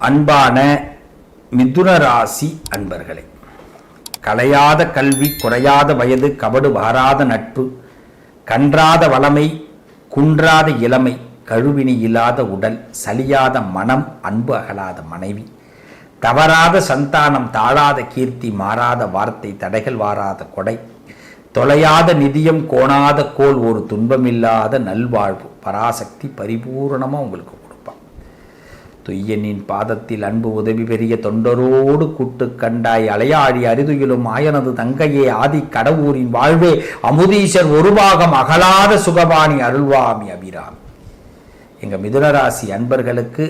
அன்பான மிதுன ராசி அன்பர்களே கலையாத கல்வி குறையாத வயது கபடு வாராத நட்பு கன்றாத வளமை குன்றாத இளமை கழுவினி இல்லாத உடல் சலியாத மனம் அன்பு அகலாத மனைவி தவறாத சந்தானம் தாழாத கீர்த்தி மாறாத வார்த்தை தடைகள் வாராத கொடை தொலையாத நிதியம் கோணாத கோல் ஒரு துன்பமில்லாத நல்வாழ்வு பராசக்தி பரிபூரணமாக உங்களுக்கு துய்யனின் பாதத்தில் அன்பு உதவி பெரிய தொண்டரோடு கூட்டு கண்டாய். அலையாழி அரிதுயிலும் ஆயனது தங்கையே ஆதி கடவுரின் வாழ்வே அமுதீசர் ஒரு பாகம் அகலாத சுகபாணி அருள்வாமி அபிராமி. எங்கள் மிதுனராசி அன்பர்களுக்கு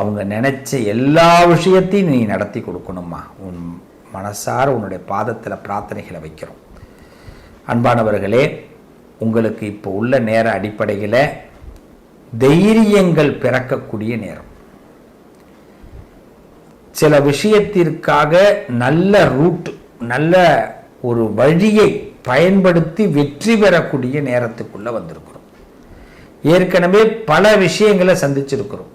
அவங்க நினைச்ச எல்லா விஷயத்தையும் நீ நடத்தி கொடுக்கணுமா உன் மனசார உன்னுடைய பாதத்தில் பிரார்த்தனைகளை வைக்கிறோம். அன்பானவர்களே உங்களுக்கு இப்போ உள்ள நேர அடிப்படையில் தைரியங்கள் பிறக்கக்கூடிய நேரம். சில விஷயத்திற்காக நல்ல ரூட் நல்ல ஒரு வழியை பயன்படுத்தி வெற்றி பெறக்கூடிய நேரத்துக்குள்ள வந்திருக்கிறோம். ஏற்கனவே பல விஷயங்களை சந்திச்சிருக்கிறோம்.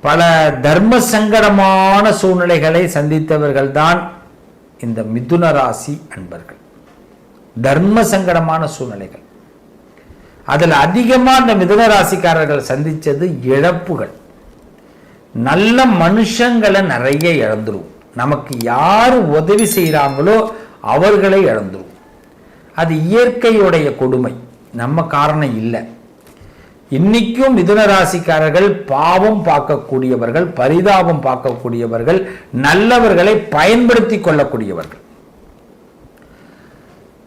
பல தர்ம சங்கடமான சூழ்நிலைகளை சந்தித்தவர்கள் தான் இந்த மிதுன ராசி அன்பர்கள். தர்ம சங்கடமான சூழ்நிலைகள். அதில் அதிகமாக இந்த மிதுன ராசிக்காரர்கள் சந்தித்தது இழப்புகள். நல்ல மனுஷங்களை நிறைய இழந்துருவோம் நமக்கு யார் உதவி செய்கிறாங்களோ அவர்களை இழந்துருவோம் அது இயற்கையுடைய கொடுமை. நம்ம காரணம் இல்லை. இன்னைக்கும் மிதுன ராசிக்காரர்கள் பாவம் பார்க்கக்கூடியவர்கள் பரிதாபம் பார்க்கக்கூடியவர்கள் நல்லவர்களை பயன்படுத்தி கொள்ளக்கூடியவர்கள்.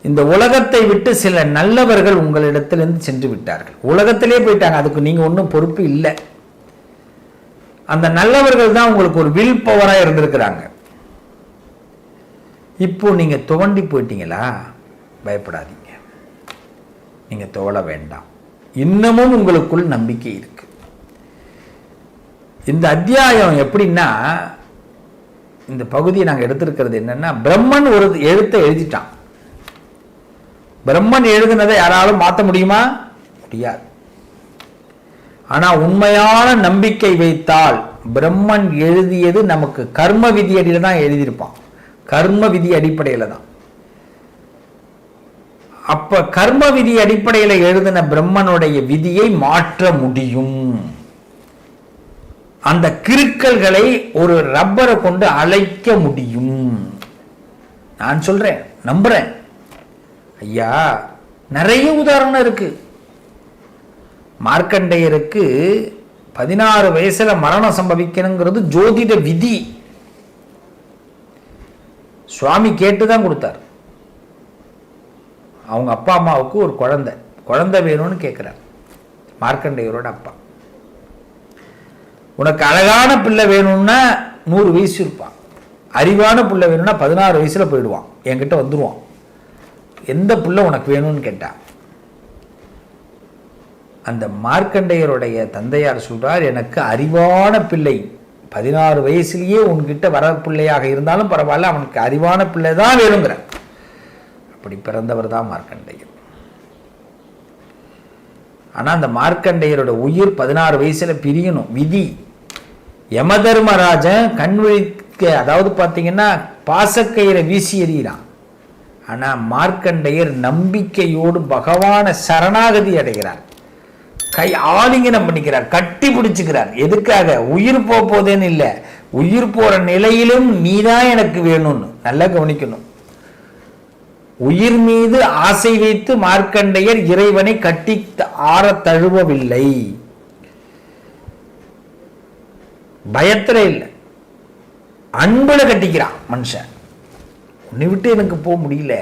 இந்த உலகத்தை விட்டு சில நல்லவர்கள் உங்களிடத்திலிருந்து சென்று விட்டார்கள். உலகத்திலே போயிட்டாங்க. அதுக்கு நீங்க ஒன்றும் பொறுப்பு இல்லை. அந்த நல்லவர்கள் தான் உங்களுக்கு ஒரு வில் பவராக இருந்திருக்கிறாங்க. இப்போ நீங்க துவண்டி போயிட்டீங்களா? பயப்படாதீங்க. நீங்க துவள வேண்டாம். இன்னமும் உங்களுக்குள் நம்பிக்கை இருக்கு. இந்த அத்தியாயம் எப்படின்னா இந்த பகுதியை நாங்கள் எடுத்திருக்கிறது என்னன்னா பிரம்மன் ஒரு எழுத்தை எழுதிட்டான். பிரம்மன் எழுதினதை யாராலும் மாற்ற முடியுமா? முடியாது. ஆனா உண்மையான நம்பிக்கை வைத்தால் பிரம்மன் எழுதியது நமக்கு கர்ம விதி அடியில் தான் எழுதியிருப்பான். கர்ம விதி அடிப்படையில் தான். அப்ப கர்ம விதி அடிப்படையில் எழுதின பிரம்மனுடைய விதியை மாற்ற முடியும். அந்த கிருக்கல்களை ஒரு ரப்பரை கொண்டு அழைக்க முடியும். நான் சொல்றேன் நம்புறேன். ஐயா நிறைய உதாரணம் இருக்கு. மார்க்கண்டேயருக்கு பதினாறு வயசுல மரணம் சம்பவிக்கணுங்கிறது ஜோதிட விதி. சுவாமி கேட்டு தான் கொடுத்தார். அவங்க அப்பா அம்மாவுக்கு ஒரு குழந்தை. குழந்தை வேணும்னு கேட்குறார் மார்க்கண்டேயரோட அப்பா. உனக்கு அழகான பிள்ளை வேணும்னா நூறு வயசு இருப்பான். அறிவான பிள்ளை வேணும்னா பதினாறு வயசுல போயிடுவான். என்கிட்ட வந்துடுவான் எந்த பிள்ளை உனக்கு வேணும்னு கேட்டான் அந்த மார்க்கண்டேயருடைய தந்தையார் சொல்றார் எனக்கு அறிவான பிள்ளை பதினாறு வயசுலேயே உன்கிட்ட வர பிள்ளையாக இருந்தாலும் பரவாயில்ல அவனுக்கு அறிவான பிள்ளை தான் வேணுங்கிறார் அப்படி பிறந்தவர் தான் மார்க்கண்டையர். ஆனால் அந்த மார்க்கண்டேயரோட உயிர் பதினாறு வயசுல பிரியணும். விதி. யமதர்மராஜன் கண் விழிக்க அதாவது பார்த்தீங்கன்னா பாசக்கயிறை வீசி எறிகிறான். ஆனால் மார்க்கண்டேயர் நம்பிக்கையோடு பகவான சரணாகதி அடைகிறார். கை ஆலிங்கனம் பண்ணிக்கிறார் கட்டி பிடிச்சுக்கிறார். எதுக்காக? உயிர் போக போதேன்னு இல்லை. உயிர் போற நிலையிலும் நீதான் எனக்கு வேணும்னு. நல்லா கவனிக்கணும். உயிர் மீது ஆசை வைத்து மார்க்கண்டையர் இறைவனை கட்டி ஆற தழுவவில்லை. பயத்துல இல்லை. அன்புல கட்டிக்கிறான் மனுஷன். உன்னை விட்டு எனக்கு போக முடியல.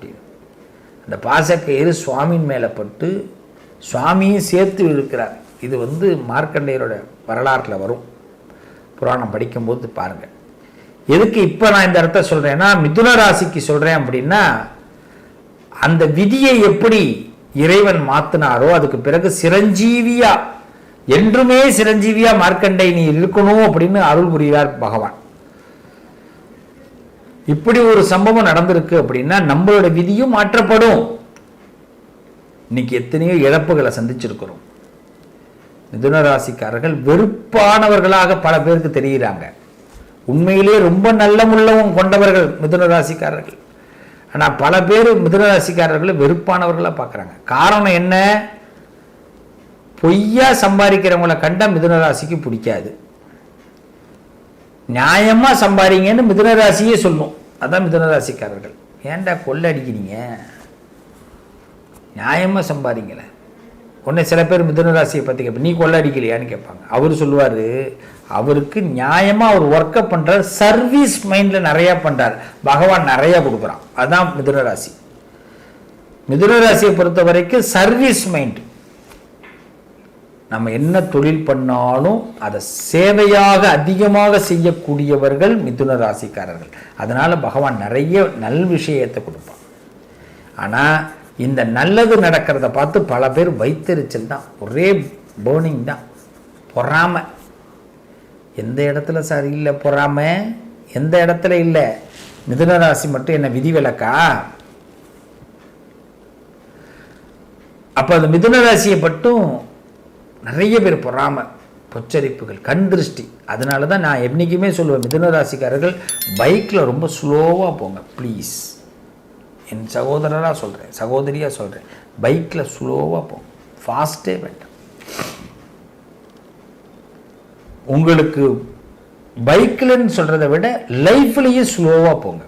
அப்படின்னு. அந்த பாசக்கயிறு சுவாமியின் மேலே பட்டு சுவாமியும் சேர்த்து இருக்கிறார். இது வந்து மார்க்கண்டையரோட வரலாற்றில் வரும். புராணம் படிக்கும்போது பாருங்கள் எதுக்கு இப்போ நான் இந்த இடத்த சொல்கிறேன்னா மிதுன ராசிக்கு சொல்கிறேன் அப்படின்னா அந்த விதியை எப்படி இறைவன் மாற்றினாரோ அதுக்கு பிறகு சிரஞ்சீவியா என்றுமே சிரஞ்சீவியா மார்க்கண்டை நீ இருக்கணும் அப்படின்னு அருள் புரிகிறார் பகவான். இப்படி ஒரு சம்பவம் நடந்திருக்கு அப்படின்னா நம்மளோட விதியும் மாற்றப்படும். இன்னைக்கு எத்தனையோ இழப்புகளை சந்திச்சிருக்கிறோம். மிதுன ராசிக்காரர்கள் வெறுப்பானவர்களாக பல பேருக்கு தெரிகிறாங்க உண்மையிலேயே ரொம்ப நல்ல உள்ளவும் கொண்டவர்கள் மிதுன ராசிக்காரர்கள் ஆனால் பல பேர் மிதுன ராசிக்காரர்களை வெறுப்பானவர்களாக பார்க்குறாங்க காரணம் என்ன? பொய்யா சம்பாதிக்கிறவங்கள கண்டா மிதுன ராசிக்கு பிடிக்காது. நியாயமா சம்பாதிங்கன்னு மிதுன ராசியே சொல்லும். அதான் மிதுன ராசிக்காரர்கள் ஏன்டா கொள்ளை அடிக்கிறீங்க? நியாயமாக சம்பாதிங்கள உடனே சில பேர் மிதுன ராசியை பற்றி கேட்பேன் நீ கொள்ள அடிக்கலையான்னு கேட்பாங்க. அவர் சொல்லுவார் அவருக்கு நியாயமாக அவர் ஒர்க்கை பண்ணுறார் சர்வீஸ் மைண்டில் நிறையா பண்ணுறார் பகவான் நிறையா கொடுக்குறான். அதுதான் மிதுன ராசி. மிதுன ராசியை பொறுத்த வரைக்கும் சர்வீஸ் மைண்ட் நம்ம என்ன தொழில் பண்ணாலும் அதை சேவையாக அதிகமாக செய்யக்கூடியவர்கள் மிதுன ராசிக்காரர்கள். அதனால பகவான் நிறைய நல் விஷயத்தை கொடுப்பான். ஆனால் இந்த நல்லது நடக்கிறத பார்த்து பல பேர் வைத்தறிச்சல் தான். ஒரே பேர்னிங் தான். பொறாம. எந்த இடத்துல சார் இல்லை பொறாம? எந்த இடத்துல இல்லை? மிதுன ராசி மட்டும் என்ன விதிவிலக்கா அப்போ அந்த மிதுன ராசியை மட்டும் நிறைய பேர் பொறாம பொச்சரிப்புகள் கண் திருஷ்டி. அதனால தான் நான் என்றைக்குமே சொல்லுவேன் மிதுன ராசிக்காரர்கள் பைக்கில் ரொம்ப ஸ்லோவாக போங்க ப்ளீஸ் என் சகோதரராக சொல்கிறேன் சகோதரியாக சொல்கிறேன் பைக்கில் ஸ்லோவாக போ. ஃபாஸ்ட்டே வேண்டாம். உங்களுக்கு பைக்கில்னு சொல்கிறத விட லைஃப்லேயே ஸ்லோவாக போங்க.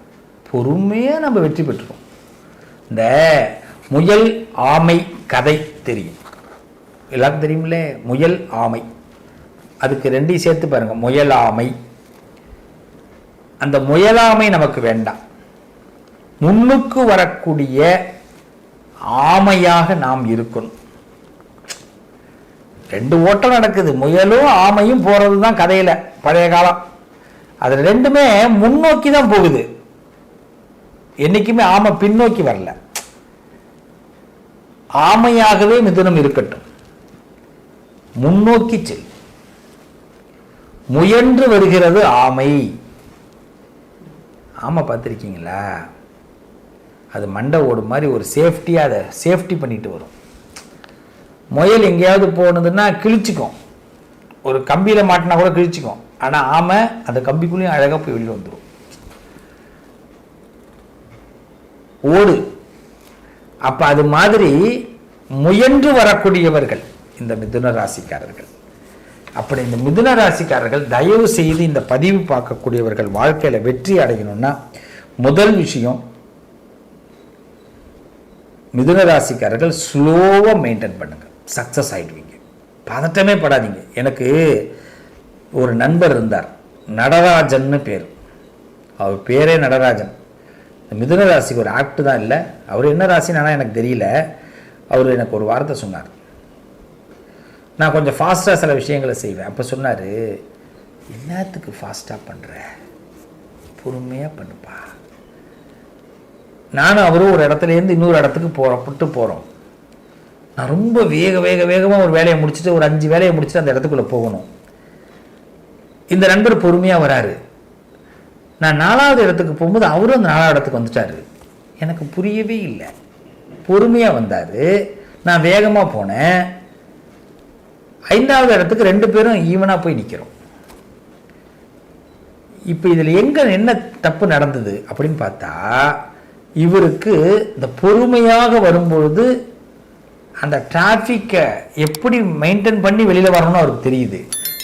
பொறுமையாக நம்ம வெற்றி பெற்றுருவோம் இந்த முயல் ஆமை கதை தெரியும். எல்லாருக்கும் தெரியுமில்ல முயல் ஆமை. அதுக்கு ரெண்டையும் சேர்த்து பாருங்க. முயல் ஆமை. அந்த முயலாமை நமக்கு வேண்டாம். முன்னுக்கு வரக்கூடிய ஆமையாக நாம் இருக்கணும். ரெண்டு ஓட்டம் நடக்குது. முயலும் ஆமையும் போறது தான் கதையில பழைய காலம். அது ரெண்டுமே முன்னோக்கி தான் போகுது. என்னைக்குமே ஆமை பின்னோக்கி வரல. ஆமையாகவே மிதுனம் இருக்கட்டும். முன்னோக்கி செல். முயன்று வருகிறது ஆமை. ஆமை பார்த்துருக்கீங்களா? அது மண்டை ஓடு மாதிரி ஒரு சேஃப்டியாக அதை சேஃப்டி பண்ணிட்டு வரும். முயல் எங்கேயாவது போனதுன்னா கிழிச்சிக்கும். ஒரு கம்பியில் மாட்டினா கூட கிழிச்சிக்கும். ஆனால் ஆமை அந்த கம்பிக்குள்ளேயும் அழகாக போய் வெளியில் வந்துடும் ஓடு. அப்போ அது மாதிரி முயன்று வரக்கூடியவர்கள் இந்த மிதுன ராசிக்காரர்கள். அப்படி இந்த மிதுன ராசிக்காரர்கள் தயவு செய்து இந்த பதிவு பார்க்கக்கூடியவர்கள் வாழ்க்கையில் வெற்றி அடையணும்னா முதல் விஷயம் மிதுன ராசிக்காரர்கள் ஸ்லோவாக மெயின்டைன் பண்ணுங்கள் சக்ஸஸ் ஆகிடுவீங்க பதட்டமே படாதீங்க. எனக்கு ஒரு நண்பர் இருந்தார். நடராஜன்னு பேர். அவர் பேரே நடராஜன். இந்த மிதுன ராசிக்கு ஒரு ஆக்ட் தான் இல்லை. அவர் என்ன ராசினா எனக்கு தெரியல. அவர் எனக்கு ஒரு வார்த்தை சொன்னார். நான் கொஞ்சம் ஃபாஸ்ட்டாக சில விஷயங்களை செய்வேன். அப்போ சொன்னார் என்னத்துக்கு ஃபாஸ்ட்டாக பண்ணுற பொறுமையாக பண்ணுப்பா. நானும் அவரும் ஒரு இடத்துலேருந்து இன்னொரு இடத்துக்கு போகிறப்பட்டு போகிறோம் நான் ரொம்ப வேக வேக வேகமாக ஒரு வேலையை முடிச்சுட்டு ஒரு அஞ்சு வேலையை முடிச்சுட்டு அந்த இடத்துக்குள்ளே போகணும். இந்த நண்பர் பொறுமையாக வராரு. நான் நாலாவது இடத்துக்கு போகும்போது அவரும் அந்த நாலாவது இடத்துக்கு வந்துட்டார். எனக்கு புரியவே இல்லை. பொறுமையாக வந்தார். நான் வேகமாக போனேன். ஐந்தாவது இடத்துக்கு ரெண்டு பேரும் ஈவனாக போய் நிற்கிறோம் இப்போ இதில் எங்கே என்ன தப்பு நடந்தது அப்படின்னு பார்த்தா இவருக்கு இந்த பொறுமையாக வரும்பொழுது அந்த டிராஃபிக்கை எப்படி மெயின்டைன் பண்ணி வெளியில் வரணும்னு அவருக்கு தெரியுது.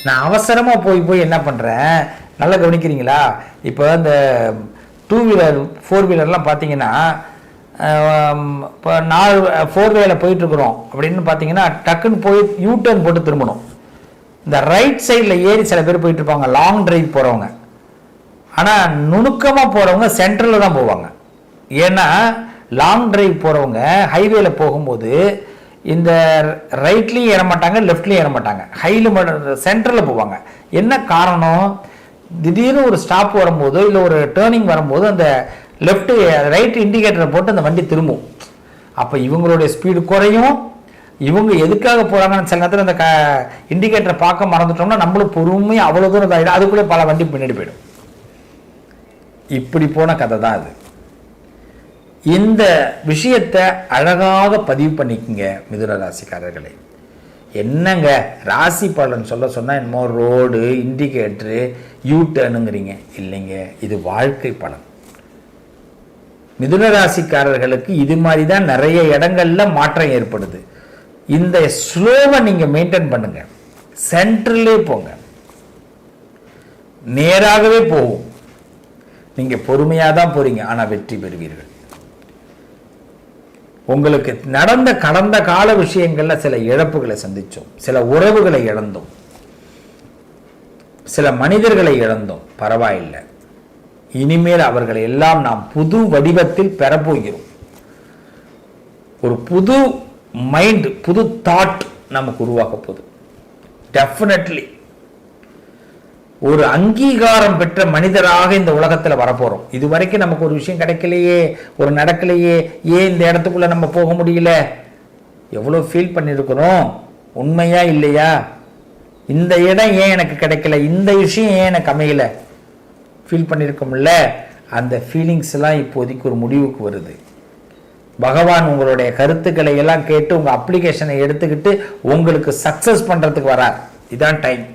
நான் அவசரமாக போய் போய் என்ன பண்ணுறேன் நல்லா கவனிக்கிறீங்களா? இப்போ இந்த டூ வீலர் ஃபோர் வீலர்லாம் பார்த்தீங்கன்னா இப்போ நாலு ஃபோர் வேல போயிட்டுருக்குறோம். அப்படின்னு பார்த்தீங்கன்னா டக்குன்னு போய் யூ டர்ன் போட்டு திரும்பணும். இந்த ரைட் சைடில் ஏறி சில பேர் போயிட்டுருப்பாங்க. லாங் டிரைவ் போகிறவங்க ஆனால் நுணுக்கமாக போகிறவங்க சென்ட்ரலில் தான் போவாங்க. ஏன்னா லாங் டிரைவ் போகிறவங்க ஹைவேல போகும்போது இந்த ரைட்லேயும் ஏற மாட்டாங்க லெஃப்ட்லேயும் ஏற மாட்டாங்க ஹையில் சென்டரில் போவாங்க. என்ன காரணம்? திடீர்னு ஒரு ஸ்டாப் வரும்போதோ இல்லை ஒரு டேர்னிங் வரும்போது அந்த லெஃப்ட்டு ரைட் இண்டிகேட்டரை போட்டு அந்த வண்டி திரும்பும். அப்போ இவங்களுடைய ஸ்பீடு குறையும். இவங்க எதுக்காக போகிறாங்கன்னு சில நேரத்தில் அந்த க இண்டிகேட்டரை பார்க்க மறந்துட்டோம்னா நம்மளும் பொறுமையாக அவ்வளோ தூரம் இதாகிடும் அதுக்குள்ளே பல வண்டி பின்னாடி போயிடும். இப்படி போன கதை தான் அது. இந்த விஷயத்தை அழகாக பதிவு பண்ணிக்கங்க மிதுன ராசிக்காரர்களே. என்னங்க? ராசி பலன் சொல்ல சொன்னால் என்னமோ ரோடு இண்டிகேட்டரு யூ டர்னுங்கிறீங்க இல்லைங்க இது வாழ்க்கை பலன். மிதுன ராசிக்காரர்களுக்கு இது மாதிரி தான் நிறைய இடங்கள்ல மாற்றம் ஏற்படுது. இந்த ஸ்லோவை நீங்கள் மெயின்டைன் பண்ணுங்க. சென்ட்ரலே போங்க. நேராகவே போகும். நீங்கள் பொறுமையாக தான் போறீங்க ஆனால் வெற்றி பெறுவீர்கள். உங்களுக்கு நடந்த கடந்த கால விஷயங்கள்ல சில இழப்புகளை சந்திச்சோம். சில உறவுகளை இழந்தோம். சில மனிதர்களை இழந்தோம். பரவாயில்லை. இனிமேல் அவர்களை எல்லாம் நாம் புது வடிவத்தில் பெறப்போகிறோம். ஒரு புது மைண்ட் புது தாட் நமக்கு உருவாக்க போகுது. டெஃபினெட்லி ஒரு அங்கீகாரம் பெற்ற மனிதராக இந்த உலகத்தில் வரப்போகிறோம் இது வரைக்கும் நமக்கு ஒரு விஷயம் கிடைக்கலையே ஒரு நடக்கலையே ஏன் இந்த இடத்துக்குள்ள நம்ம போக முடியல? எவ்வளோ ஃபீல் பண்ணியிருக்கிறோம் உண்மையா இல்லையா? இந்த இடம் ஏன் எனக்கு கிடைக்கல? இந்த விஷயம் ஏன் எனக்கு அமையல? ஃபீல் பண்ணியிருக்கோம்ல அந்த ஃபீலிங்ஸ்லாம் இப்போதைக்கு ஒரு முடிவுக்கு வருது. பகவான் உங்களுடைய கருத்துக்களை எல்லாம் கேட்டு உங்கள் அப்ளிகேஷனை எடுத்துக்கிட்டு உங்களுக்கு சக்ஸஸ் பண்ணுறதுக்கு வரார். இதான் டைம்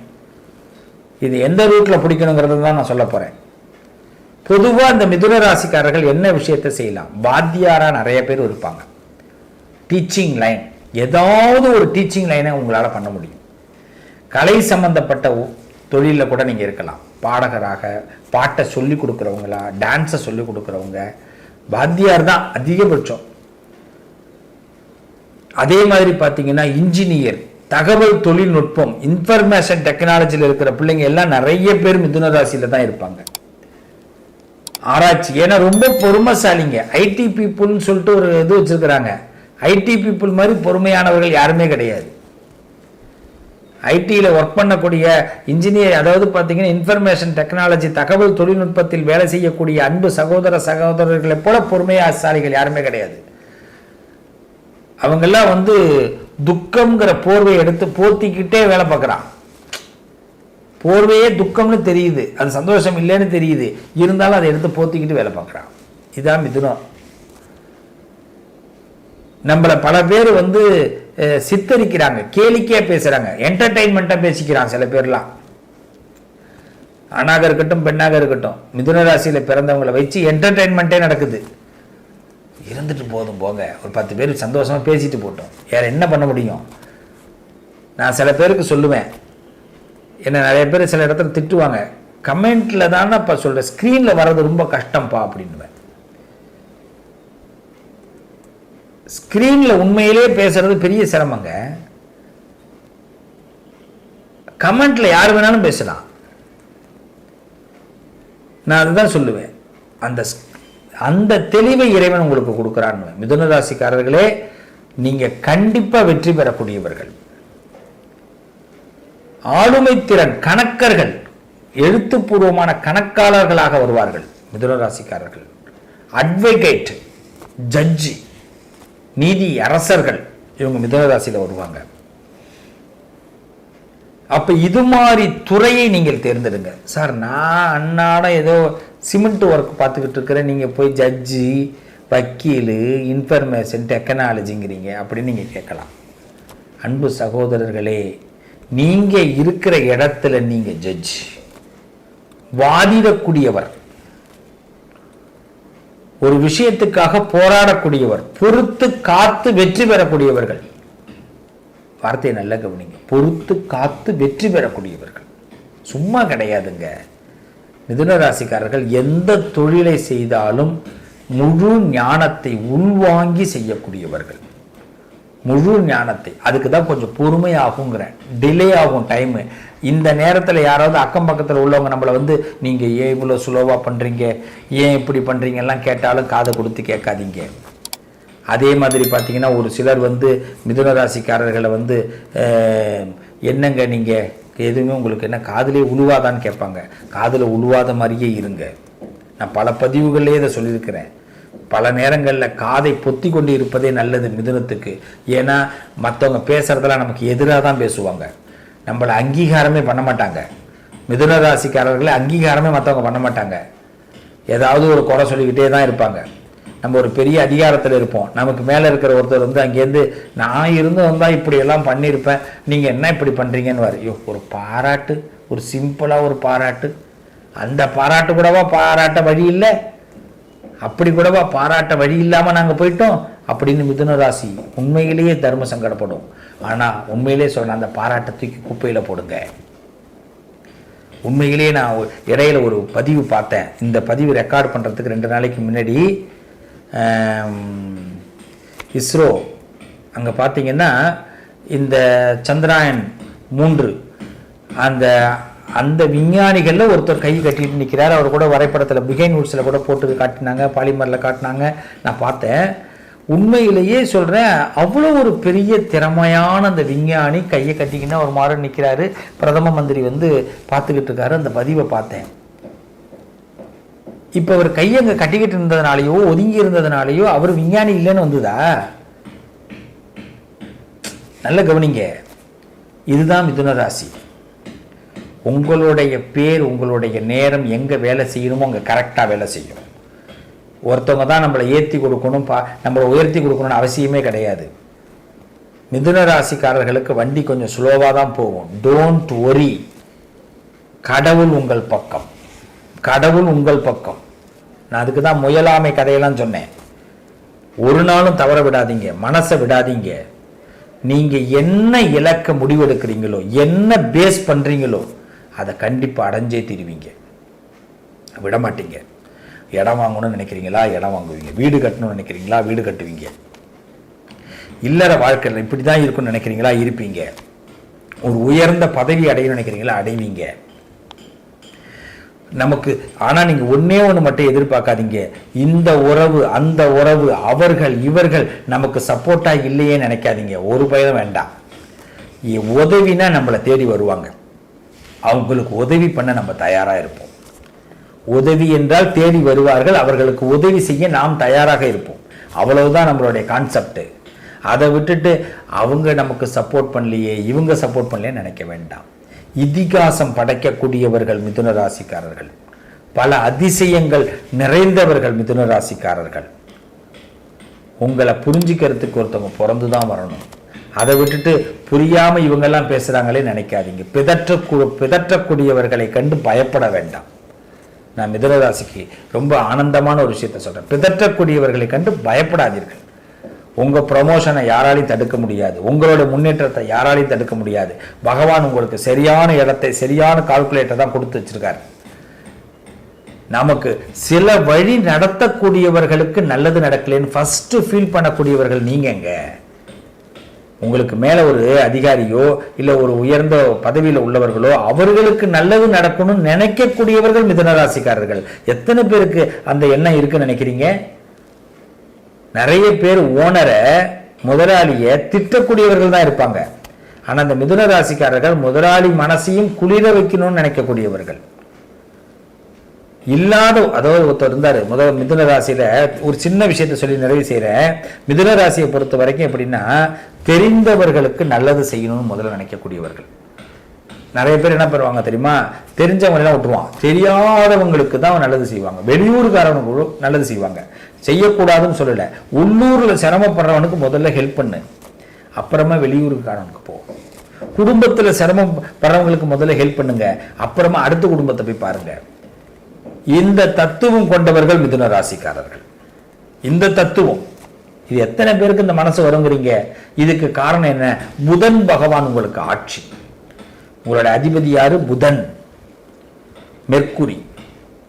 இது எந்த ரூட்ல பிடிக்கணுங்கிறது தான் நான் சொல்ல போறேன். பொதுவா இந்த மிதுன ராசிக்காரர்கள் என்ன விஷயத்தை செய்யலாம்? வாத்தியாரா நிறைய பேர் இருப்பாங்க. டீச்சிங் லைன் ஏதாவது ஒரு டீச்சிங் லைனை உங்களால் பண்ண முடியும். கலை சம்பந்தப்பட்ட தொழிலில் கூட நீங்கள் இருக்கலாம். பாடகராக பாட்டை சொல்லி கொடுக்குறவங்களா டான்ஸை சொல்லி கொடுக்குறவங்க வாத்தியார் தான் அதிகபட்சம். அதே மாதிரி பார்த்தீங்கன்னா இன்ஜினியர் தகவல் தொழில்நுட்பம் இன்ஃபர்மேஷன் டெக்னாலஜியில் இருக்கிற பிள்ளைங்க எல்லாம் நிறைய பேர் மிதுன ராசியில் தான் இருப்பாங்க. ஆராய்ச்சி. ஏன்னா ரொம்ப பொறுமைசாலிங்க. ஐடி பீப்புள்னு சொல்லிட்டு ஒரு இது வச்சிருக்கிறாங்க. ஐடி பீப்புள் மாதிரி பொறுமையானவர்கள் யாருமே கிடையாது. ஐடியில் ஒர்க் பண்ணக்கூடிய இன்ஜினியர் அதாவது பார்த்தீங்கன்னா இன்ஃபர்மேஷன் டெக்னாலஜி தகவல் தொழில்நுட்பத்தில் வேலை செய்யக்கூடிய அன்பு சகோதர சகோதரர்களைப் போல பொறுமையாசாலிகள் யாருமே கிடையாது. அவங்கெல்லாம் வந்து துக்கம்ங்கிற போர்வையை எடுத்து போத்திக்கிட்டே வேலை பார்க்குறான். போர்வையே துக்கம்னு தெரியுது. அது சந்தோஷம் இல்லைன்னு தெரியுது. இருந்தாலும் அதை எடுத்து போத்திக்கிட்டு வேலை பார்க்குறான். இதான் மிதுனம். நம்மளை பல பேர் வந்து சித்தரிக்கிறாங்க. கேளிக்கையாக பேசுறாங்க. என்டர்டைன்மெண்ட்டாக பேசிக்கிறான் சில பேர்லாம். ஆணாக இருக்கட்டும் பெண்ணாக இருக்கட்டும். மிதுன ராசியில பிறந்தவங்களை வச்சு என்டர்டைன்மெண்ட்டே நடக்குது. இருந்துட்டு போதும் போங்க. ஒரு பத்து பேர் சந்தோஷமா பேசிட்டு போட்டோம். வேறு என்ன பண்ண முடியும்? நான் சில பேருக்கு சொல்லுவேன். என்னை நிறைய பேர் சில இடத்துல திட்டுவாங்க. கமெண்ட்டில் தானே இப்போ சொல்கிறேன் ஸ்க்ரீனில் வர்றது ரொம்ப கஷ்டம்ப்பா அப்படின்னுவேன். ஸ்க்ரீனில் உண்மையிலே பேசுறது பெரிய சிரமங்க. கமெண்ட்ல யார் வேணாலும் பேசலாம். நான் அதுதான் சொல்லுவேன். அந்த அந்த தெளிவை இறைவன் உங்களுக்கு கொடுக்குறான்னு மிதுன ராசிக்காரர்களே நீங்க கண்டிப்பா வெற்றி பெறக்கூடியவர்கள். ஆளுமை திறன் கணக்கர்கள் எழுத்துப்பூர்வமான கணக்காளர்களாக வருவார்கள் மிதுன ராசிக்காரர்கள் அட்வொகேட் ஜட்ஜி நீதி அரசர்கள் இவங்க மிதுன ராசியில் வருவாங்க. அப்ப இது மாதிரி துறையை நீங்கள் தேர்ந்தெடுங்க. சார் நான் அன்னாடம் ஏதோ சிமெண்ட் ஒர்க் பார்த்துக்கிட்டு இருக்கிறேன் நீங்க போய் ஜட்ஜி வக்கீல் இன்ஃபர்மேஷன் டெக்னாலஜிங்கிறீங்க அப்படின்னு நீங்க கேட்கலாம். அன்பு சகோதரர்களே நீங்க இருக்கிற இடத்துல நீங்க ஜட்ஜ் வாதிடக்கூடியவர். ஒரு விஷயத்துக்காக போராடக்கூடியவர் பொறுத்து காத்து வெற்றி பெறக்கூடியவர்கள். வார்த்தையை நல்லா கவனிங்க. பொறுத்து காத்து வெற்றி பெறக்கூடியவர்கள். சும்மா கிடையாதுங்க. மிதுன ராசிக்காரர்கள் எந்த தொழிலை செய்தாலும் முழு ஞானத்தை உள்வாங்கி செய்யக்கூடியவர்கள். முழு ஞானத்தை. அதுக்கு தான் கொஞ்சம் பொறுமையாகுங்கிறேன் டிலே ஆகும் டைமு இந்த நேரத்தில் யாராவது அக்கம் பக்கத்தில் உள்ளவங்க நம்மளை வந்து நீங்கள் ஏன் இவ்வளோ சுலோவாக பண்ணுறீங்க ஏன் இப்படி பண்ணுறீங்க எல்லாம் கேட்டாலும் காதை கொடுத்து கேட்காதீங்க. அதே மாதிரி பார்த்தீங்கன்னா ஒரு சிலர் வந்து மிதுன ராசிக்காரர்களை வந்து என்னங்க நீங்கள் எதுவுமே உங்களுக்கு என்ன காதலே உழுவாதான்னு கேட்பாங்க. காதில் உழுவாத மாதிரியே இருங்க. நான் பல பதிவுகளிலே இதை சொல்லியிருக்கிறேன். பல நேரங்களில் காதை பொத்தி கொண்டு இருப்பதே நல்லது மிதுனத்துக்கு. ஏன்னா மற்றவங்க பேசுகிறதெல்லாம் நமக்கு எதிராக தான் பேசுவாங்க. நம்மளை அங்கீகாரமே பண்ண மாட்டாங்க. மிதுன ராசிக்காரர்களை அங்கீகாரமே மற்றவங்க பண்ண மாட்டாங்க. ஏதாவது ஒரு குறை சொல்லிக்கிட்டே தான் இருப்பாங்க. நம்ம ஒரு பெரிய அதிகாரத்தில் இருப்போம். நமக்கு மேலே இருக்கிற ஒருத்தர் வந்து அங்கேருந்து நான் இருந்து வந்தால் இப்படியெல்லாம் பண்ணியிருப்பேன். நீங்கள் என்ன இப்படி பண்ணுறீங்கன்னு வர ஐயோ ஒரு பாராட்டு ஒரு சிம்பிளாக ஒரு பாராட்டு. அந்த பாராட்டு கூடவா பாராட்ட வழி இல்லை? அப்படி கூடவா பாராட்ட வழி இல்லாமல் நாங்கள் போயிட்டோம். அப்படின்னு மிதுன ராசி உண்மையிலேயே தர்ம சங்கடப்படும். ஆனால் உண்மையிலேயே சொல்றேன் அந்த பாராட்டை தூக்கி குப்பையில் போடுங்க. உண்மையிலேயே நான் ஒரு- இடையில ஒரு பதிவு பார்த்தேன். இந்த பதிவு ரெக்கார்ட் பண்ணுறதுக்கு ரெண்டு நாளைக்கு முன்னாடி இஸ்ரோ. அங்கே பார்த்தீங்கன்னா இந்த சந்திராயன் மூன்று அந்த அந்த விஞ்ஞானிகளில் ஒருத்தர் கை கட்டிட்டு நிற்கிறார் அவர் கூட வரைபடத்தில் பிகைன் உட்ஸில் கூட போட்டு காட்டினாங்க பாலிமரில் காட்டினாங்க. நான் பார்த்தேன். உண்மையிலேயே சொல்கிறேன் அவ்வளோ ஒரு பெரிய திறமையான அந்த விஞ்ஞானி கையை கட்டிக்கின்னா ஒரு மாதிரி நிற்கிறாரு பிரதம மந்திரி வந்து பார்த்துக்கிட்டு இருக்காரு. அந்த பதிவை பார்த்தேன். இப்போ அவர் கையை அங்கே கட்டிக்கிட்டு இருந்ததுனாலையோ ஒதுங்கி இருந்ததுனாலையோ அவர் விஞ்ஞானி இல்லைன்னு வந்ததா? நல்ல கவனிங்க. இதுதான் மிதுன ராசி உங்களுடைய பேர் உங்களுடைய நேரம் எங்கே வேலை செய்யணுமோ அங்கே கரெக்டாக வேலை செய்யும். ஒருத்தவங்க தான் நம்மளை ஏற்றி கொடுக்கணும் பா நம்மளை உயர்த்தி கொடுக்கணும்னு அவசியமே கிடையாது. மிதுன ராசிக்காரர்களுக்கு வண்டி கொஞ்சம் ஸ்லோவாக தான் போகும். டோன்ட் ஒரி கடவுள் உங்கள் பக்கம். கடவுள் உங்கள் பக்கம். நான் அதுக்கு தான் முயலாமை கதையெல்லாம் சொன்னேன். ஒரு நாளும் தவற விடாதீங்க மனசை விடாதீங்க. நீங்க என்ன இலக்க முடிவெடுக்கிறீங்களோ என்ன பேஸ் பண்றீங்களோ அதை கண்டிப்பாக அடைஞ்சே தீருவீங்க. விட மாட்டீங்க. இடம் வாங்கணும்னு நினைக்கிறீங்களா? இடம் வாங்குவீங்க. வீடு கட்டணும்னு நினைக்கிறீங்களா? வீடு கட்டுவீங்க. இல்லற வாழ்க்கையில் இப்படி தான் இருக்கும்னு நினைக்கிறீங்களா? இருப்பீங்க. ஒரு உயர்ந்த பதவி அடையணும்னு நினைக்கிறீங்களா? அடைவீங்க. நமக்கு ஆனால் நீங்கள் ஒன்றே ஒன்று மட்டும் எதிர்பார்க்காதீங்க. இந்த உறவு அந்த உறவு அவர்கள் இவர்கள் நமக்கு சப்போர்ட்டாக இல்லையே நினைக்காதீங்க. ஒரு பயனும் வேண்டாம். உதவினா நம்மளை தேடி வருவாங்க. அவங்களுக்கு உதவி பண்ண நம்ம தயாராக இருப்போம். உதவி என்றால் தேடி வருவார்கள். அவர்களுக்கு உதவி செய்ய நாம் தயாராக இருப்போம். அவ்வளவுதான் நம்மளுடைய கான்செப்டு அதை விட்டுட்டு அவங்க நமக்கு சப்போர்ட் பண்ணலையே இவங்க சப்போர்ட் பண்ணலையே நினைக்க வேண்டாம். இதிகாசம் படைக்கக்கூடியவர்கள் மிதுன ராசிக்காரர்கள் பல அதிசயங்கள் நிறைந்தவர்கள் மிதுன ராசிக்காரர்கள் உங்களை புரிஞ்சுக்கிறதுக்கு ஒருத்தவங்க பிறந்து தான் வரணும். அதை விட்டுட்டு புரியாம இவங்கெல்லாம் பேசுறாங்களே நினைக்காதீங்க. பிதற்ற பிதற்றக்கூடியவர்களை கண்டு பயப்பட வேண்டாம். நான் மிதுனராசிக்கு ரொம்ப ஆனந்தமான ஒரு விஷயத்தை சொல்றேன். பிதற்றக்கூடியவர்களை கண்டு பயப்படாதீர்கள். உங்க ப்ரமோஷனை யாராலையும் தடுக்க முடியாது. உங்களோட முன்னேற்றத்தை யாராலையும் தடுக்க முடியாது. பகவான் உங்களுக்கு சரியான இடத்தை சரியான கால்குலேட்டர் தான் கொடுத்து வச்சிருக்காரு. நமக்கு சில வழி நடத்தக்கூடியவர்களுக்கு நல்லது நடக்கலைன்னு ஃபஸ்ட்டு ஃபீல் பண்ணக்கூடியவர்கள் நீங்கங்க உங்களுக்கு மேல ஒரு அதிகாரியோ இல்லை ஒரு உயர்ந்த பதவியில உள்ளவர்களோ அவர்களுக்கு நல்லது நடக்கணும்னு நினைக்கக்கூடியவர்கள் மிதனராசிக்காரர்கள். எத்தனை பேருக்கு அந்த எண்ணம் இருக்குன்னு நினைக்கிறீங்க? நிறைய பேர் ஓனரை முதலாளியை திட்டக்கூடியவர்கள் தான் இருப்பாங்க. ஆனா அந்த மிதுன ராசிக்காரர்கள் முதலாளி மனசையும் குளிர வைக்கணும்னு நினைக்கக்கூடியவர்கள். இல்லாத அதாவது ஒருத்தர் இருந்தாரு முதல் மிதுன ராசியில ஒரு சின்ன விஷயத்தை சொல்லி நிறைவு செய்கிறேன் மிதுன ராசியை பொறுத்த வரைக்கும் எப்படின்னா தெரிந்தவர்களுக்கு நல்லது செய்யணும்னு முதல்ல நினைக்கக்கூடியவர்கள். நிறைய பேர் என்ன பண்ணுவாங்க தெரியுமா? தெரிஞ்சவங்களெல்லாம் விட்டுருவான் தெரியாதவங்களுக்கு தான் நல்லது செய்வாங்க. வெளியூருக்காரவனுக்கு நல்லது செய்வாங்க. செய்யக்கூடாதுன்னு சொல்லலை. உள்ளூரில் சிரமப்படுறவனுக்கு முதல்ல ஹெல்ப் பண்ணு. அப்புறமா வெளியூருக்காரனுக்கு போ. சிரமம் சிரமப்படுறவங்களுக்கு முதல்ல ஹெல்ப் பண்ணுங்க. அப்புறமா அடுத்த குடும்பத்தை போய் பாருங்க. இந்த தத்துவம் கொண்டவர்கள் மிதுன ராசிக்காரர்கள். இந்த தத்துவம். இது எத்தனை பேருக்கு இந்த மனசு வருங்கிறீங்க? இதுக்கு காரணம் என்ன? புதன் பகவான் உங்களுக்கு ஆட்சி. உங்களோட அதிபதி யாரு? புதன். மெர்க்குரி.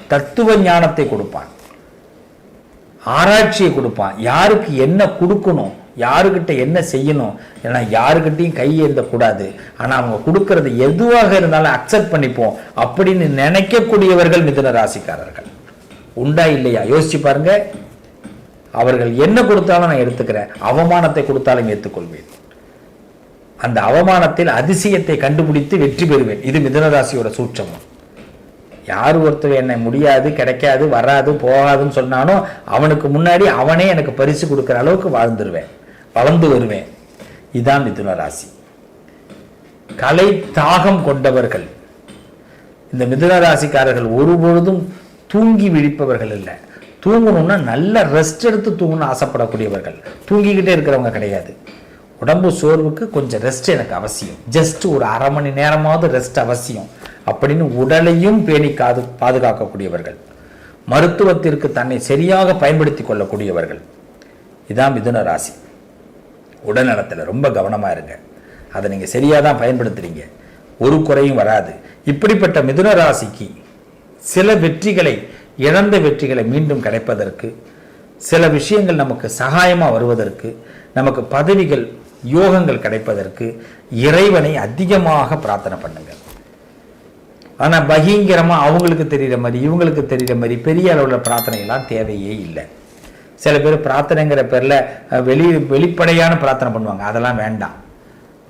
தத்துவ ஞானத்தை கொடுப்பான். ஆராய்ச்சியை கொடுப்பான் யாருக்கு என்ன கொடுக்கணும் யாருக்கிட்ட என்ன செய்யணும் ஏன்னா யாருக்கிட்டையும் கை எழுதக்கூடாது ஆனால் அவங்க கொடுக்கறது எதுவாக இருந்தாலும் அக்செப்ட் பண்ணிப்போம் அப்படின்னு நினைக்கக்கூடியவர்கள் மிதுன ராசிக்காரர்கள். உண்டா இல்லையா? யோசிச்சு பாருங்க. அவர்கள் என்ன கொடுத்தாலும் நான் எடுத்துக்கிறேன். அவமானத்தை கொடுத்தாலும் ஏற்றுக்கொள்வேன். அந்த அவமானத்தில் அதிசயத்தை கண்டுபிடித்து வெற்றி பெறுவேன். இது மிதனராசியோட சூட்சமம். யார் ஒருத்தர் என்னை முடியாது கிடைக்காது வராது போகாதுன்னு சொன்னானோ அவனுக்கு முன்னாடி அவனே எனக்கு பரிசு கொடுக்குற அளவுக்கு வாழ்ந்துருவேன் வளர்ந்து வருவேன். இதுதான் மிதுன ராசி. கலை தாகம் கொண்டவர்கள். இந்த மிதுன ராசிக்காரர்கள் ஒருபொழுதும் தூங்கி விழிப்பவர்கள் இல்லை. தூங்கணும்னா நல்ல ரெஸ்ட் எடுத்து தூங்கணும்னு ஆசைப்படக்கூடியவர்கள். தூங்கிக்கிட்டே இருக்கிறவங்க கிடையாது. உடம்பு சோர்வுக்கு கொஞ்சம் ரெஸ்ட் எனக்கு அவசியம். ஜஸ்ட் ஒரு அரை மணி நேரமாவது ரெஸ்ட் அவசியம். அப்படின்னு உடலையும் பேணி காது பாதுகாக்கக்கூடியவர்கள். மருத்துவத்திற்கு தன்னை சரியாக பயன்படுத்தி கொள்ளக்கூடியவர்கள். இதான் மிதுன ராசி. உடல்நலத்தில் ரொம்ப கவனமாக இருங்க. அதை நீங்கள் சரியாக தான் பயன்படுத்துறீங்க. ஒரு குறையும் வராது. இப்படிப்பட்ட மிதுன ராசிக்கு சில வெற்றிகளை இழந்த வெற்றிகளை மீண்டும் கிடைப்பதற்கு சில விஷயங்கள் நமக்கு சகாயமாக வருவதற்கு நமக்கு பதவிகள் யோகங்கள் கிடைப்பதற்கு இறைவனை அதிகமாக பிரார்த்தனை பண்ணுங்கள் ஆனால் பகிங்கரமாக அவங்களுக்கு தெரிகிற மாதிரி இவங்களுக்கு தெரிகிற மாதிரி பெரிய அளவில் பிரார்த்தனைகள்லாம் தேவையே இல்லை. சில பேர் பிரார்த்தனைங்கிற பேரில் வெளி வெளிப்படையான பிரார்த்தனை பண்ணுவாங்க. அதெல்லாம் வேண்டாம்.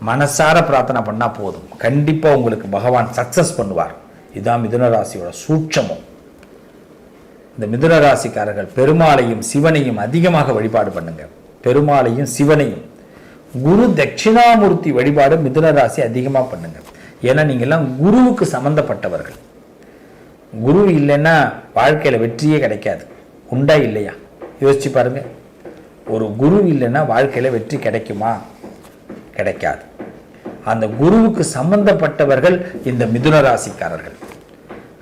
மனசார பிரார்த்தனை பண்ணால் போதும். கண்டிப்பாக உங்களுக்கு பகவான் சக்ஸஸ் பண்ணுவார். இதுதான் மிதுன ராசியோட சூட்சமும். இந்த மிதுன ராசிக்காரர்கள் பெருமாளையும் சிவனையும் அதிகமாக வழிபாடு பண்ணுங்க. பெருமாளையும் சிவனையும். குரு தட்சிணாமூர்த்தி வழிபாடு மிதுன ராசி அதிகமாக பண்ணுங்க. ஏன்னா நீங்கள்லாம் குருவுக்கு சம்மந்தப்பட்டவர்கள் குரு இல்லைன்னா வாழ்க்கையில் வெற்றியே கிடைக்காது. உண்டா இல்லையா? யோசிச்சு பாருங்க. ஒரு குரு இல்லைன்னா வாழ்க்கையில் வெற்றி கிடைக்குமா? கிடைக்காது. அந்த குருவுக்கு சம்பந்தப்பட்டவர்கள் இந்த மிதுன ராசிக்காரர்கள்.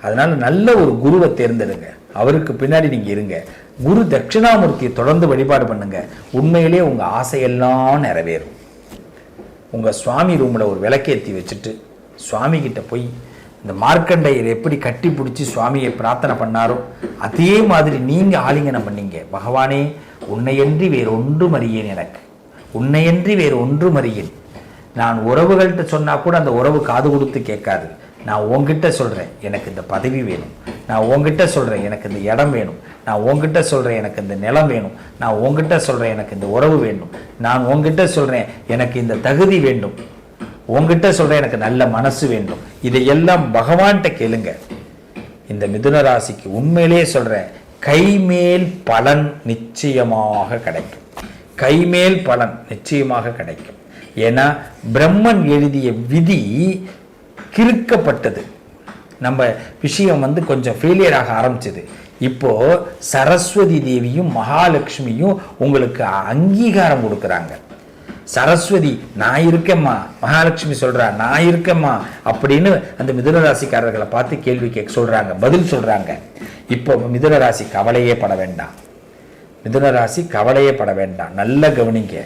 அதனால நல்ல ஒரு குருவை தேர்ந்தெடுங்க. அவருக்கு பின்னாடி நீங்க இருங்க. குரு தட்சிணாமூர்த்தியை தொடர்ந்து வழிபாடு பண்ணுங்க. உண்மையிலேயே உங்க ஆசையெல்லாம் நிறைவேறும். உங்க சுவாமி ரூம்ல ஒரு விளக்கேற்றி வச்சுட்டு சுவாமிகிட்ட போய் இந்த மார்க்கண்டையர் எப்படி கட்டி பிடிச்சி சுவாமியை பிரார்த்தனை பண்ணாரோ அதே மாதிரி நீங்க ஆலிங்கனம் பண்ணீங்க. பகவானே உன்னையன்றி வேறு ஒன்று அறியேன் எனக்கு. உன்னையன்றி வேறு ஒன்றும் அறியேன். நான் உறவுகள்கிட்ட சொன்னா கூட அந்த உறவு காது கொடுத்து கேட்காது. நான் உன்கிட்ட சொல்றேன் எனக்கு இந்த பதவி வேணும். நான் உன்கிட்ட சொல்றேன் எனக்கு இந்த இடம் வேணும். நான் உன்கிட்ட சொல்றேன் எனக்கு இந்த நிலம் வேணும். நான் உங்ககிட்ட சொல்றேன் எனக்கு இந்த உறவு வேண்டும் நான் உங்ககிட்ட சொல்கிறேன் எனக்கு இந்த தகுதி வேண்டும். உங்ககிட்ட சொல்கிறேன் எனக்கு நல்ல மனசு வேண்டும். இதையெல்லாம் பகவான்கிட்ட கேளுங்க. இந்த மிதுன ராசிக்கு உண்மையிலேயே சொல்றேன் கைமேல் பலன் நிச்சயமாக கிடைக்கும். கைமேல் பலன் நிச்சயமாக கிடைக்கும். ஏன்னா பிரம்மன் எழுதிய விதி கிறுக்கப்பட்டது. நம்ம விஷயம் வந்து கொஞ்சம் ஃபெயிலியர் ஆக ஆரம்பிச்சது. இப்போ சரஸ்வதி தேவியும் மகாலட்சுமியும் உங்களுக்கு அங்கீகாரம் கொடுக்குறாங்க. சரஸ்வதி நான் இருக்கேம்மா. மகாலட்சுமி சொல்றா நான் இருக்கேம்மா. அப்படின்னு அந்த மிதுனராசிக்காரர்களை பார்த்து கேள்வி கேட்க சொல்றாங்க பதில் சொல்றாங்க. இப்போ மிதுனராசி கவலையே பட வேண்டாம். மிதுனராசி கவலையே பட வேண்டாம். நல்ல கவனிங்க.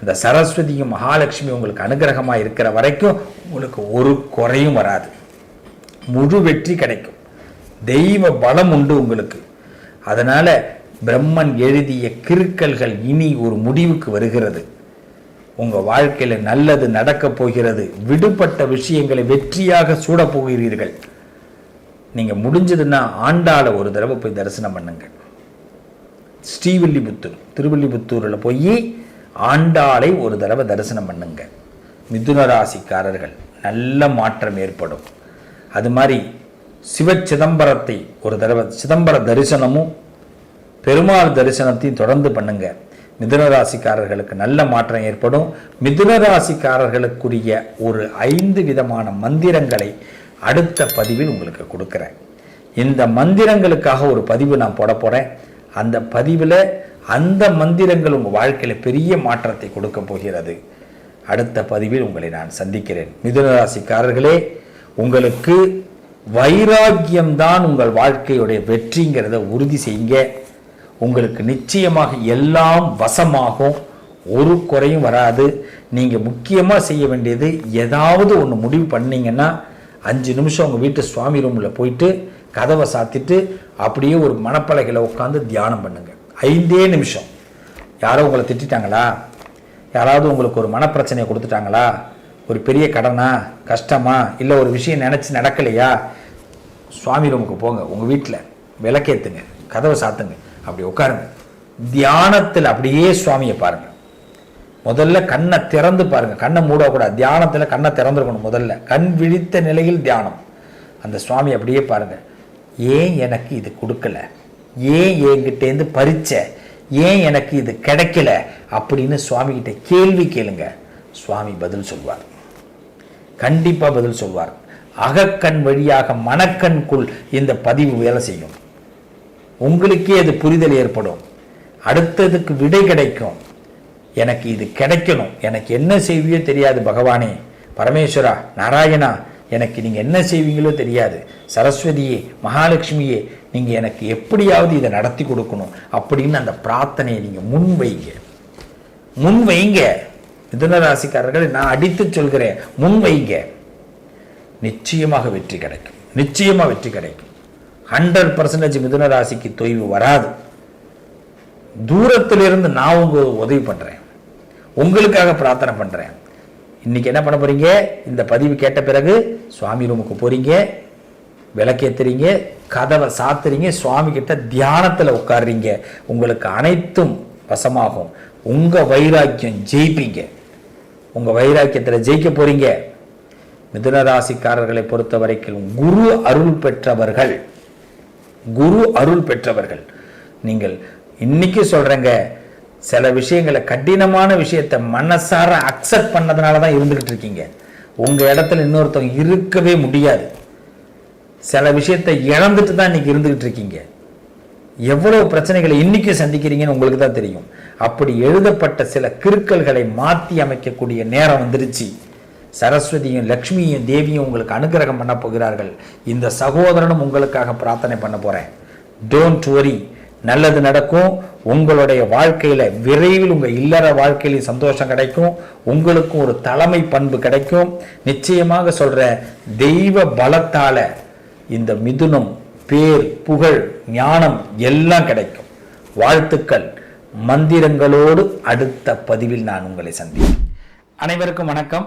அந்த சரஸ்வதியும் மகாலட்சுமி உங்களுக்கு அனுகிரகமாக இருக்கிற வரைக்கும் உங்களுக்கு ஒரு குறையும் வராது. முழு வெற்றி கிடைக்கும். தெய்வ பலம் உண்டு உங்களுக்கு. அதனால பிரம்மன் எழுதிய கிருக்கல்கள் இனி ஒரு முடிவுக்கு வருகிறது. உங்கள் வாழ்க்கையில் நல்லது நடக்கப் போகிறது விடுபட்ட விஷயங்களை வெற்றியாக சூடப் போகிறீர்கள். நீங்க முடிஞ்சதுன்னா ஆண்டாள ஒரு தடவை போய் தரிசனம் பண்ணுங்க ஸ்ரீவில்லிபுத்தூர் திருவில்லிபுத்தூரில் போய் ஆண்டாளை ஒரு தடவை தரிசனம் பண்ணுங்க மிதுன ராசிக்காரர்கள் நல்ல மாற்றம் ஏற்படும். அது மாதிரி சிவ சிதம்பரத்தை ஒரு தடவை சிதம்பர தரிசனமும் பெருமாள் தரிசனத்தையும் தொடர்ந்து பண்ணுங்கள் மிதுன ராசிக்காரர்களுக்கு நல்ல மாற்றம் ஏற்படும். மிதுன ராசிக்காரர்களுக்குரிய ஒரு ஐந்து விதமான மந்திரங்களை அடுத்த பதிவில் உங்களுக்கு கொடுக்குறேன். இந்த மந்திரங்களுக்காக ஒரு பதிவு நான் போட போகிறேன் அந்த பதிவில் அந்த மந்திரங்கள் உங்கள் வாழ்க்கையில் பெரிய மாற்றத்தை கொடுக்க போகிறது. அடுத்த பதிவில் உங்களை நான் சந்திக்கிறேன். மிதுன ராசிக்காரர்களே உங்களுக்கு வைராக்கியம்தான் உங்கள் வாழ்க்கையுடைய வெற்றிங்கிறத உறுதி செய்யுங்க. உங்களுக்கு நிச்சயமாக எல்லாம் வசமாகும். ஒரு குறையும் வராது. நீங்கள் முக்கியமாக செய்ய வேண்டியது ஏதாவது ஒன்று முடிவு பண்ணிங்கன்னா அஞ்சு நிமிஷம் உங்கள் வீட்டு சுவாமி ரூமில் போயிட்டு கதவை சாத்திட்டு அப்படியே ஒரு மணப்பலகையில் உட்காந்து தியானம் பண்ணுங்கள் ஐந்தே நிமிஷம். யாரோ உங்களை திட்டிட்டாங்களா? யாராவது உங்களுக்கு ஒரு மனப்பிரச்சனையை கொடுத்துட்டாங்களா? ஒரு பெரிய கடனா? கஷ்டமா? இல்லை ஒரு விஷயம் நினச்சி நடக்கலையா? சுவாமி ரூமுக்கு போங்க. உங்கள் வீட்டில் விளக்கேத்துங்க. கதவை சாத்துங்க. அப்படி உட்காருங்க. தியானத்தில் அப்படியே சுவாமியை பாருங்க. முதல்ல கண்ணை திறந்து பாருங்க. கண்ணை மூடக்கூடாது. தியானத்தில் கண்ணை திறந்துருக்கணும் முதல்ல. கண் விழித்த நிலையில் தியானம். அந்த சுவாமி அப்படியே பாருங்க. ஏன் எனக்கு இது கொடுக்கல? ஏன் என்கிட்டேருந்து பறிச்ச? ஏன் எனக்கு இது கிடைக்கல? அப்படின்னு சுவாமி கிட்ட கேள்வி கேளுங்க. சுவாமி பதில் சொல்வார். கண்டிப்பாக பதில் சொல்வார். அகக்கண் வழியாக மனக்கண்குள் இந்த பதிவு வேலை செய்யும். உங்களுக்கே அது புரிதல் ஏற்படும். அடுத்ததுக்கு விடை கிடைக்கும். எனக்கு இது கிடைக்கணும். எனக்கு என்ன செய்வியோ தெரியாது பகவானே. பரமேஸ்வரா நாராயணா எனக்கு நீங்கள் என்ன செய்வீங்களோ தெரியாது. சரஸ்வதியே மகாலட்சுமியே நீங்கள் எனக்கு எப்படியாவது இதை நடத்தி கொடுக்கணும் அப்படின்னு அந்த பிரார்த்தனையை நீங்கள் முன் வைங்க. முன் வைங்க. மிதுன ராசிக்காரர்களை நான் அடித்து சொல்கிறேன். முன் வைங்க. நிச்சயமாக வெற்றி கிடைக்கும். நிச்சயமாக வெற்றி கிடைக்கும். ஹண்ட்ரட் பர்சன்டேஜ் மிதுன ராசிக்கு தொய்வு வராது. தூரத்திலிருந்து நான் உங்களுக்கு உதவி பண்ணுறேன் உங்களுக்காக பிரார்த்தனை பண்ணுறேன் இன்றைக்கி என்ன பண்ண போகிறீங்க இந்த பதிவு கேட்ட பிறகு சுவாமி ரூமுக்கு போகிறீங்க விளக்கேற்றுறீங்க கதவை சாத்துறீங்க சுவாமி கிட்ட தியானத்தில் உட்காடுறீங்க உங்களுக்கு அனைத்தும் வசமாகும். உங்கள் வைராக்கியம் ஜெயிப்பீங்க. உங்கள் வைராக்கியத்தில் ஜெயிக்க போகிறீங்க மிதுன ராசிக்காரர்களை பொறுத்த வரைக்கும் குரு அருள் பெற்றவர்கள். குரு அருள் பெற்றவர்கள். நீங்கள் இன்னைக்கு சொல்றேங்க சில விஷயங்களை கடினமான விஷயத்தை மனசார அக்செப்ட் பண்ணதுனால தான் இருந்துகிட்டு இருக்கீங்க. உங்கள் இடத்துல இன்னொருத்தவங்க இருக்கவே முடியாது. சில விஷயத்தை இழந்துட்டு தான் இன்னைக்கு இருந்துகிட்டு இருக்கீங்க. எவ்வளோ பிரச்சனைகளை இன்னைக்கு சந்திக்கிறீங்கன்னு உங்களுக்கு தான் தெரியும். அப்படி எழுதப்பட்ட சில கிருக்கல்களை மாற்றி அமைக்கக்கூடிய நேரம் வந்துருச்சு. சரஸ்வதியும் லக்ஷ்மியும் தேவியும் உங்களுக்கு அனுகிரகம் பண்ண போகிறார்கள். இந்த சகோதரனும் உங்களுக்காக பிரார்த்தனை பண்ண போகிறேன் டோன்ட் வரி நல்லது நடக்கும். உங்களுடைய வாழ்க்கையில் விரைவில் உங்கள் இல்லற வாழ்க்கையிலையும் சந்தோஷம் கிடைக்கும். உங்களுக்கும் ஒரு தலைமை பண்பு கிடைக்கும். நிச்சயமாக சொல்கிற தெய்வ பலத்தால் இந்த மிதுனம் பேர் புகழ் ஞானம் எல்லாம் கிடைக்கும். வாழ்த்துக்கள். மந்திரங்களோடு அடுத்த பதிவில் நான் உங்களை சந்திப்பேன் அனைவருக்கும் வணக்கம்.